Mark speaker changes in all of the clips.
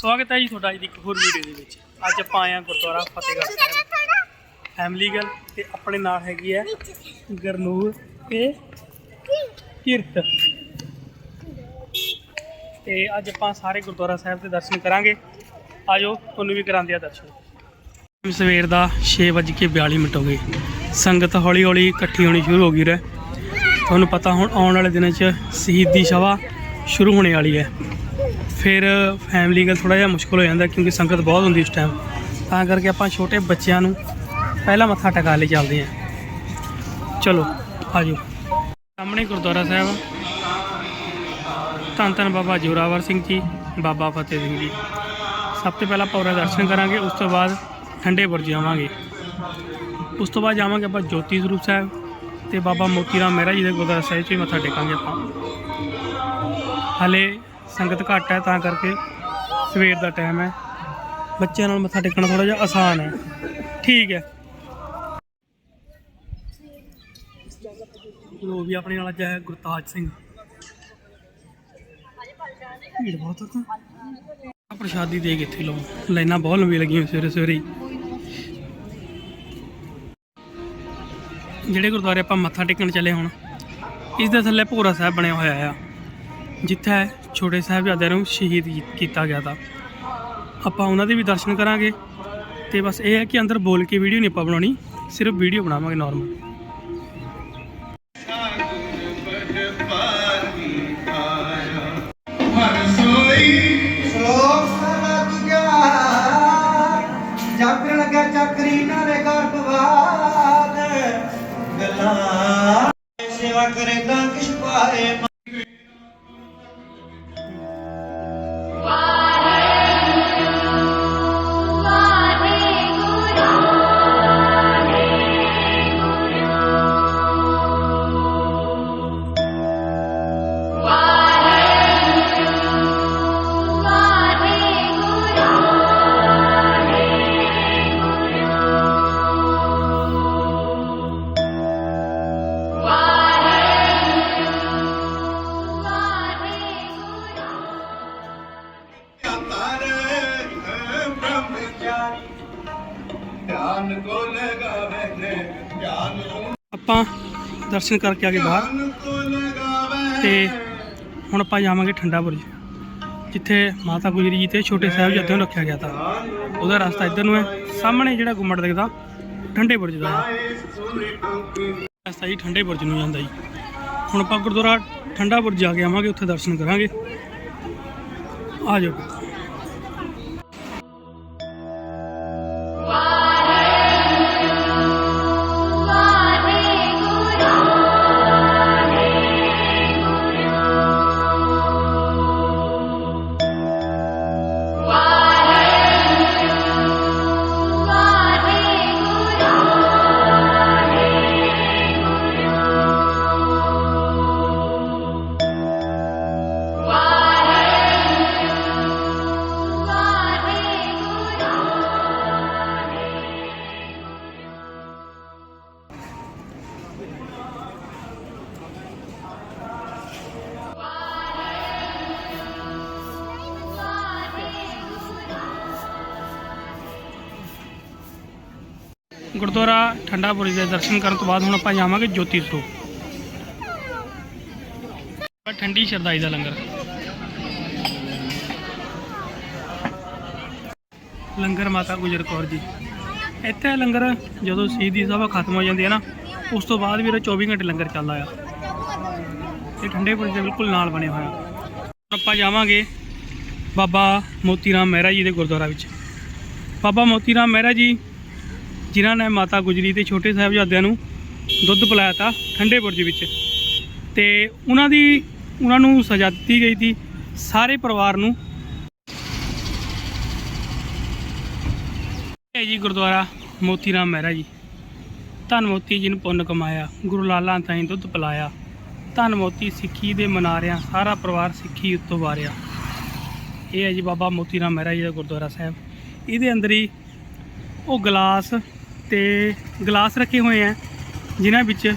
Speaker 1: ਸਵਾਗਤ ਹੈ ਜੀ ਤੁਹਾਡਾ ਅੱਜ ਦੀ ਇੱਕ ਹੋਰ ਵੀਡੀਓ ਦੇ ਵਿੱਚ। ਅੱਜ ਆਪਾਂ ਆਏ ਹਾਂ ਗੁਰਦੁਆਰਾ ਫਤਿਹਗੜ੍ਹ ਸਾਹਿਬ। ਫੈਮਿਲੀ ਗੱਲ ਤੇ ਆਪਣੇ ਨਾਲ ਹੈਗੀ ਹੈ ਗਰਨੂਰ ਤੇ ਕੀਰਤ। ਤੇ ਅੱਜ ਆਪਾਂ ਸਾਰੇ ਗੁਰਦੁਆਰਾ ਸਾਹਿਬ ਦੇ ਦਰਸ਼ਨ ਕਰਾਂਗੇ। ਆਜੋ, ਤੁਹਾਨੂੰ ਵੀ ਕਰਾਉਂਦੇ ਆ ਦਰਸ਼ਨ। ਸਵੇਰ ਦਾ 6:42 ਮਿੰਟ ਹੋ ਗਏ। ਸੰਗਤ ਹੌਲੀ ਹੌਲੀ ਇਕੱਠੀ ਹੋਣੀ ਸ਼ੁਰੂ ਹੋ ਗਈ ਰਹਿ। ਤੁਹਾਨੂੰ ਪਤਾ ਹੁਣ ਆਉਣ ਵਾਲੇ ਦਿਨਾਂ 'ਚ ਸ਼ਹੀਦੀ ਸਭਾ ਸ਼ੁਰੂ ਹੋਣੇ ਵਾਲੀ ਹੈ। ਫਿਰ ਫੈਮਿਲੀ ਗੱਲ ਥੋੜਾ ਜਿਹਾ ਮੁਸ਼ਕਲ ਹੋ ਜਾਂਦਾ ਕਿਉਂਕਿ ਸੰਗਤ ਬਹੁਤ ਹੁੰਦੀ ਉਸ ਟਾਈਮ ਤਾਂ ਕਰਕੇ ਆਪਾਂ ਛੋਟੇ ਬੱਚਿਆਂ ਨੂੰ ਪਹਿਲਾਂ ਮੱਥਾ ਟਿਕਾ ਲਈ ਚੱਲਦੇ ਹਾਂ। ਚਲੋ, ਆਜੋ। ਸਾਹਮਣੇ ਗੁਰਦੁਆਰਾ ਸਾਹਿਬ। ਧੰਨ ਧੰਨ ਬਾਬਾ ਜੋਰਾਵਰ ਸਿੰਘ ਜੀ, ਬਾਬਾ ਫਤਿਹ ਸਿੰਘ ਜੀ। ਸਭ ਤੋਂ ਪਹਿਲਾਂ ਪੌਰਾ ਦਰਸ਼ਨ ਕਰਾਂਗੇ, ਉਸ ਤੋਂ ਬਾਅਦ ਠੰਡੇ ਬੁਰਜ ਜਾਵਾਂਗੇ। ਉਸ ਤੋਂ ਬਾਅਦ ਜਾਵਾਂਗੇ ਆਪਾਂ ਜੋਤੀ ਸਰੂਪ ਸਾਹਿਬ ਤੇ ਬਾਬਾ ਮੋਤੀ ਰਾਮ ਮਹਿਰਾ ਜੀ ਦੇ ਗੁਰਦੁਆਰਾ ਸਾਹਿਬ 'ਚ ਵੀ ਮੱਥਾ ਟੇਕਾਂਗੇ ਆਪਾਂ। ਹਲੇ ਸੰਗਤ ਘੱਟ ਹੈ, ਤਾਂ ਕਰਕੇ ਸਵੇਰ ਦਾ ਟਾਈਮ ਹੈ। ਬੱਚਿਆਂ ਨਾਲ ਮੱਥਾ ਟੇਕਣਾ ਥੋੜਾ ਜਿਹਾ ਆਸਾਨ ਹੈ। ਠੀਕ ਹੈ। ਲੋ ਵੀ ਆਪਣੇ ਨਾਲ ਅੱਜ ਹੈ ਗੁਰਤਾਜ ਸਿੰਘ। ਭੀੜ ਬਹੁਤ ਹੈ ਪ੍ਰਸ਼ਾਦੀ ਦੇ ਕੇ ਇੱਥੇ ਲੋ ਲਾਈਨਾਂ ਬਹੁਤ ਲੰਬੀਆਂ ਲੱਗੀਆਂ ਸਵੇਰੇ ਸਵੇਰੇ ਜਿਹੜੇ ਗੁਰਦੁਆਰੇ ਆਪਾਂ ਮੱਥਾ ਟੇਕਣ ਚੱਲੇ ਹੁਣ, ਇਸ ਦੇ ਥੱਲੇ ਭੋਰਾ ਸਾਹਿਬ ਬਣਿਆ ਹੋਇਆ ਆ। ਜਿੱਥੇ ਛੋਟੇ ਸਾਹਿਬਜ਼ਾਦਿਆਂ ਨੂੰ ਸ਼ਹੀਦ ਕੀਤਾ ਗਿਆ ਤਾਂ। ਆਪਾਂ ਉਹਨਾਂ ਦੇ ਵੀ ਦਰਸ਼ਨ ਕਰਾਂਗੇ। ਤੇ ਬਸ ਇਹ ਹੈ ਕਿ ਅੰਦਰ ਬੋਲ ਕੇ ਵੀਡੀਓ ਨਹੀਂ ਆਪਾਂ ਬਣਾਉਣੀ, ਸਿਰਫ ਵੀਡੀਓ ਬਣਾਵਾਂਗੇ ਨਾਰਮਲ
Speaker 2: ਸ਼ਲੋਕ ਲੱਗਾ ਚੱਕਰੀ ਨਾਲੇ ਗਰਭਵਾਦ ਗੱਲਾਂ ਸੇਵਾ ਕਰੇਗਾ ਧਿਆਨ ਕੋ ਲਗਾਵੇ ਨੇ ਧਿਆਨ
Speaker 1: ਆਪਾਂ ਦਰਸ਼ਨ ਕਰਕੇ ਆ ਗਏ ਬਾਹਰ। ਤੇ ਹੁਣ ਆਪਾਂ ਜਾਵਾਂਗੇ ਠੰਡਾ ਬੁਰਜ ਜਿੱਥੇ ਮਾਤਾ ਗੁਜਰੀ ਜੀ ਤੇ ਛੋਟੇ ਸਾਹਿਬਜ਼ਾਦਿਆਂ ਨੂੰ ਰੱਖਿਆ ਗਿਆ ਤਾ। ਉਹਦਾ ਰਸਤਾ ਇੱਧਰ ਨੂੰ ਹੈ ਸਾਹਮਣੇ ਜਿਹੜਾ ਗੁੰਮਟ ਦਿਖਦਾ ਠੰਡੇ ਬੁਰਜ ਦਾ। ਰਸਤਾ ਜੀ ਠੰਡੇ ਬੁਰਜ ਨੂੰ ਜਾਂਦਾ ਜੀ। ਹੁਣ ਆਪਾਂ ਗੁਰਦੁਆਰਾ ਠੰਡਾ ਬੁਰਜ ਜਾ ਕੇ ਆਵਾਂਗੇ ਉੱਥੇ ਦਰਸ਼ਨ ਕਰਾਂਗੇ। ਆ ਜਾਓ। ਗੁਰਦੁਆਰਾ ਠੰਡਾ ਬੁਰਜ ਦੇ ਦਰਸ਼ਨ ਕਰਨ ਤੋਂ ਬਾਅਦ ਹੁਣ ਆਪਾਂ ਜਾਵਾਂਗੇ ਜੋਤੀ ਸਰੂਪ ਠੰਡੀ ਸ਼ਰਦਾਈ ਦਾ ਲੰਗਰ। ਲੰਗਰ ਮਾਤਾ ਗੁਜਰ ਕੌਰ ਜੀ। ਇੱਥੇ ਲੰਗਰ ਜਦੋਂ ਸ਼ਹੀਦੀ ਸਭਾ ਖਤਮ ਹੋ ਜਾਂਦੀ ਹੈ ਨਾ, ਉਸ ਤੋਂ ਬਾਅਦ ਵੀ ਇਹਦਾ 24 ਘੰਟੇ ਲੰਗਰ ਚੱਲਦਾ ਆ। ਇਹ ਠੰਡੇ ਬੁਰਜ ਦੇ ਬਿਲਕੁਲ ਨਾਲ ਬਣਿਆ ਹੋਇਆ ਹੁਣ ਆਪਾਂ ਜਾਵਾਂਗੇ ਬਾਬਾ ਮੋਤੀ ਰਾਮ ਮਹਿਰਾ ਜੀ ਦੇ ਗੁਰਦੁਆਰਾ ਵਿੱਚ। ਬਾਬਾ ਮੋਤੀ ਰਾਮ ਮਹਿਰਾ ਜੀ ਜਿਨ੍ਹਾਂ ਨੇ ਮਾਤਾ ਗੁਜਰੀ ਤੇ ਛੋਟੇ ਸਾਹਿਬਜ਼ਾਦਿਆਂ ਨੂੰ ਦੁੱਧ ਪਿਲਾਇਆ ਤਾ ਠੰਡੇ ਬੁਰਜ ਵਿੱਚ। ਤੇ ਉਹਨਾਂ ਦੀ, ਉਹਨਾਂ ਨੂੰ ਸਜ਼ਾ ਦਿੱਤੀ ਗਈ ਸੀ। ਸਾਰੇ ਪਰਿਵਾਰ ਨੂੰ ਇਹ ਜੀ ਗੁਰਦੁਆਰਾ ਮੋਤੀ ਰਾਮ ਮਹਿਰਾ ਜੀ। ਧੰਨ ਮੋਤੀ ਜੀ ਨੂੰ ਪੁੰਨ ਕਮਾਇਆ, ਗੁਰੂ ਲਾਲਾਂ ਤਾਈਂ ਦੁੱਧ ਪਿਲਾਇਆ। ਧੰਨ ਮੋਤੀ ਸਿੱਖੀ ਦੇ ਮਨਾਰਿਆਂ, ਸਾਰਾ ਪਰਿਵਾਰ ਸਿੱਖੀ ਉੱਤੋਂ ਵਾਰਿਆ। ਇਹ ਹੈ ਜੀ ਬਾਬਾ ਮੋਤੀ ਰਾਮ ਮਹਿਰਾ ਜੀ ਦਾ ਗੁਰਦੁਆਰਾ ਸਾਹਿਬ। ਇਹਦੇ ਅੰਦਰ ਹੀ ਉਹ ਗਲਾਸ ਤੇ ਗਲਾਸ ਰੱਖੇ ਹੋਏ ਆ, ਜਿਨ੍ਹਾਂ ਵਿੱਚ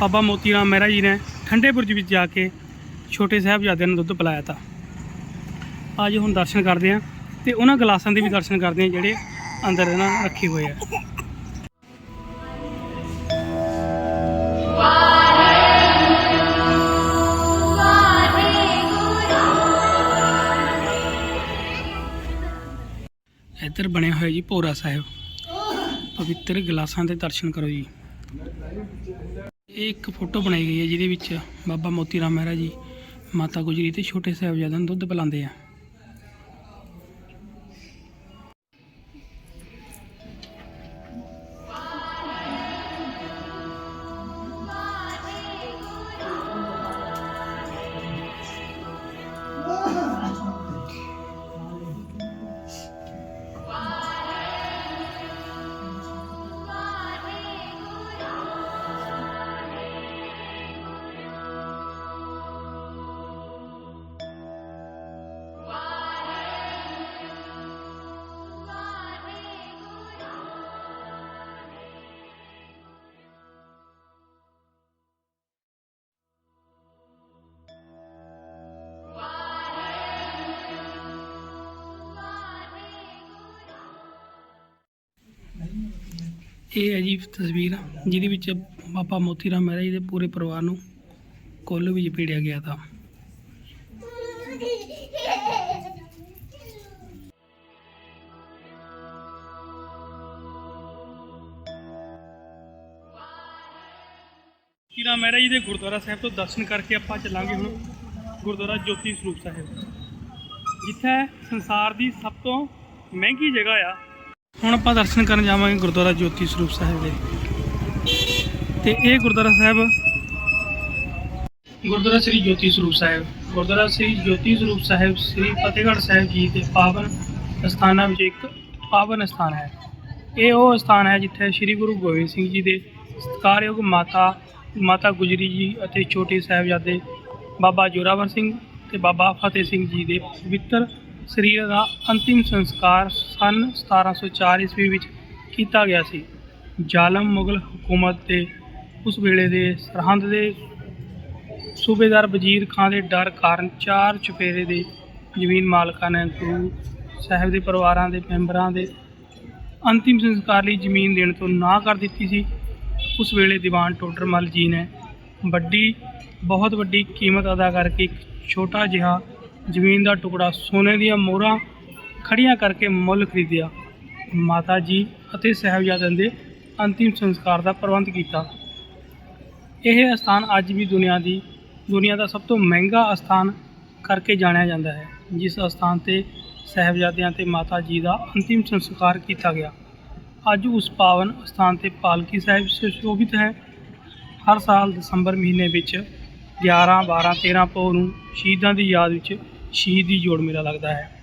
Speaker 1: ਬਾਬਾ ਮੋਤੀ ਰਾਮ ਮਹਿਰਾ ਜੀ ਨੇ ਠੰਡੇ ਬੁਰਜ ਵਿੱਚ ਜਾ ਕੇ ਛੋਟੇ ਸਾਹਿਬਜ਼ਾਦਿਆਂ ਨੂੰ ਦੁੱਧ ਪਿਲਾਇਆ ਤਾ। ਅੱਜ ਹੁਣ ਦਰਸ਼ਨ ਕਰਦੇ ਹਾਂ ਤੇ ਉਹਨਾਂ ਗਲਾਸਾਂ ਦੇ ਵੀ ਦਰਸ਼ਨ ਕਰਦੇ ਆ ਜਿਹੜੇ ਅੰਦਰ ਇਹਨਾਂ ਰੱਖੇ ਹੋਏ ਆ। ਇੱਧਰ ਬਣਿਆ ਹੋਇਆ ਜੀ ਭੋਰਾ ਸਾਹਿਬ। ਪਵਿੱਤਰ ਗਲਾਸਾਂ ਦੇ ਦਰਸ਼ਨ ਕਰੋ ਜੀ। ਇਹ ਇੱਕ ਫੋਟੋ ਬਣਾਈ ਗਈ ਹੈ ਜਿਹਦੇ ਵਿੱਚ ਬਾਬਾ ਮੋਤੀ ਰਾਮ ਮਹਿਰਾ ਜੀ ਮਾਤਾ ਗੁਜਰੀ ਤੇ ਛੋਟੇ ਸਾਹਿਬਜ਼ਾਦਿਆਂ ਨੂੰ ਦੁੱਧ ਪਿਲਾਉਂਦੇ ਆ। ਇਹ ਹੈ ਜੀ ਤਸਵੀਰ, ਜਿਹਦੇ ਵਿੱਚ ਬਾਬਾ ਮੋਤੀ ਰਾਮ ਮਹਿਰਾ ਜੀ ਦੇ ਪੂਰੇ ਪਰਿਵਾਰ ਨੂੰ ਕੁੱਲ ਵੀ ਪੀੜਿਆ ਗਿਆ ਤਾਂ। ਮੋਤੀ ਰਾਮ ਮਹਿਰਾ ਜੀ ਦੇ ਗੁਰਦੁਆਰਾ ਸਾਹਿਬ ਤੋਂ ਦਰਸ਼ਨ ਕਰਕੇ ਆਪਾਂ ਚੱਲਾਂਗੇ ਹੁਣ ਗੁਰਦੁਆਰਾ ਜੋਤੀ ਸਰੂਪ ਸਾਹਿਬ। ਜਿੱਥੇ ਸੰਸਾਰ ਦੀ ਸਭ ਤੋਂ ਮਹਿੰਗੀ ਜਗ੍ਹਾ ਆ ਹੁਣ ਆਪਾਂ ਦਰਸ਼ਨ ਕਰਨ ਜਾਵਾਂਗੇ ਗੁਰਦੁਆਰਾ ਜੋਤੀ ਸਰੂਪ ਸਾਹਿਬ ਦੇ। ਤੇ ਇਹ ਗੁਰਦੁਆਰਾ ਸਾਹਿਬ ਗੁਰਦੁਆਰਾ ਸ੍ਰੀ ਜੋਤੀ ਸਰੂਪ ਸਾਹਿਬ। ਗੁਰਦੁਆਰਾ ਸ੍ਰੀ ਜੋਤੀ ਸਰੂਪ ਸਾਹਿਬ, ਸ੍ਰੀ ਫਤਿਹਗੜ੍ਹ ਸਾਹਿਬ ਜੀ ਦੇ ਪਾਵਨ ਸਥਾਨਾਂ ਵਿੱਚ ਇੱਕ ਪਾਵਨ ਸਥਾਨ ਹੈ। ਇਹ ਉਹ ਸਥਾਨ ਹੈ ਜਿੱਥੇ ਸ੍ਰੀ ਗੁਰੂ ਗੋਬਿੰਦ ਸਿੰਘ ਜੀ ਦੇ ਸਤਿਕਾਰਯੋਗ ਮਾਤਾ ਮਾਤਾ ਗੁਜਰੀ ਜੀ ਅਤੇ ਛੋਟੇ ਸਾਹਿਬਜ਼ਾਦੇ ਬਾਬਾ ਜੋਰਾਵਰ ਸਿੰਘ ਤੇ ਬਾਬਾ ਫਤਿਹ ਸਿੰਘ ਜੀ ਦੇ ਪਵਿੱਤਰ ਸਰੀਰ ਦਾ ਅੰਤਿਮ ਸੰਸਕਾਰ ਸਨ 1704 ਈਸਵੀ ਵਿੱਚ ਕੀਤਾ ਗਿਆ ਸੀ। ਜ਼ਾਲਮ ਮੁਗਲ ਹਕੂਮਤ ਦੇ ਉਸ ਵੇਲੇ ਦੇ ਸਰਹੰਦ ਦੇ ਸੂਬੇਦਾਰ ਵਜ਼ੀਰ ਖਾਨ ਦੇ ਡਰ ਕਾਰਨ ਚਾਰ ਚੁਪੇਰੇ ਦੇ ਜ਼ਮੀਨ ਮਾਲਕਾਂ ਨੇ ਗੁਰੂ ਸਾਹਿਬ ਦੇ ਪਰਿਵਾਰਾਂ ਦੇ ਮੈਂਬਰਾਂ ਦੇ ਅੰਤਿਮ ਸੰਸਕਾਰ ਲਈ ਜ਼ਮੀਨ ਦੇਣ ਤੋਂ ਨਾ ਕਰ ਦਿੱਤੀ ਸੀ। ਉਸ ਵੇਲੇ ਦੀਵਾਨ ਟੋਡਰਮਲ ਜੀ ਨੇ ਵੱਡੀ, ਬਹੁਤ ਵੱਡੀ ਕੀਮਤ ਅਦਾ ਕਰਕੇ ਇੱਕ ਛੋਟਾ ਜਿਹਾ ਜ਼ਮੀਨ ਦਾ ਟੁਕੜਾ ਸੋਨੇ ਦੀਆਂ ਮੋਹਰਾਂ ਖੜੀਆਂ ਕਰਕੇ ਮੁੱਲ ਖਰੀਦਿਆ। ਮਾਤਾ ਜੀ ਅਤੇ ਸਾਹਿਬਜ਼ਾਦਿਆਂ ਦੇ ਅੰਤਿਮ ਸੰਸਕਾਰ ਦਾ ਪ੍ਰਬੰਧ ਕੀਤਾ। ਇਹ ਸਥਾਨ ਅੱਜ ਵੀ ਦੁਨੀਆ ਦੀ, ਦੁਨੀਆ ਦਾ ਸਭ ਤੋਂ ਮਹਿੰਗਾ ਸਥਾਨ ਕਰਕੇ ਜਾਣਿਆ ਜਾਂਦਾ ਹੈ, ਜਿਸ ਸਥਾਨ ਤੇ ਸਾਹਿਬਜ਼ਾਦਿਆਂ ਤੇ ਮਾਤਾ ਜੀ ਦਾ ਅੰਤਿਮ ਸੰਸਕਾਰ ਕੀਤਾ ਗਿਆ। ਅੱਜ ਉਸ ਪਾਵਨ ਸਥਾਨ ਤੇ ਪਾਲਕੀ ਸਾਹਿਬ ਸੁਸ਼ੋਭਿਤ ਹੈ। ਹਰ ਸਾਲ ਦਸੰਬਰ ਮਹੀਨੇ ਵਿੱਚ 11 12 13 ਪੋਹ ਨੂੰ ਸ਼ਹੀਦਾਂ ਦੀ ਯਾਦ ਵਿੱਚ ਸ਼ਹੀਦੀ ਜੋੜ ਮੇਲਾ ਲੱਗਦਾ ਹੈ।